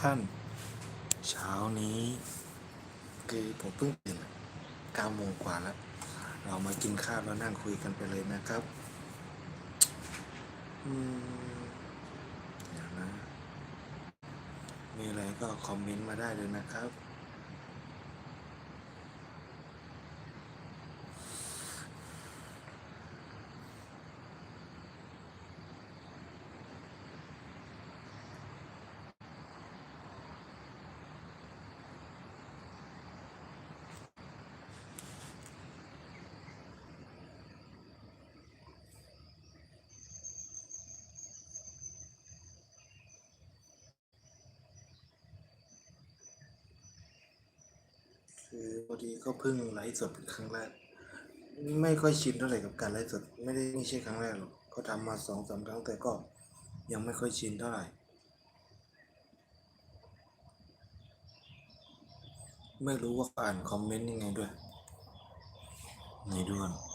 ท่าน เช้านี้คือผมเพิ่งตื่นเก้าโมงกว่าแล้ว เรามากินข้าวแล้วนั่งคุยกันไปเลยนะครับอืมเดี๋ยวนะ มีอะไรก็คอมเมนต์มาได้เลยนะครับ คือพอดีก็เพิ่งไลฟ์สดเป็นครั้งแรก ไม่ค่อยชินเท่าไหร่กับการไลฟ์สด ไม่ได้ไม่ใช่ครั้งแรกหรอก ก็ทำมาสองสามครั้งแต่ก็ยังไม่ค่อยชินเท่าไหร่ ไม่รู้ว่าอ่านคอมเมนต์ยังไงด้วยไหนดูก่อน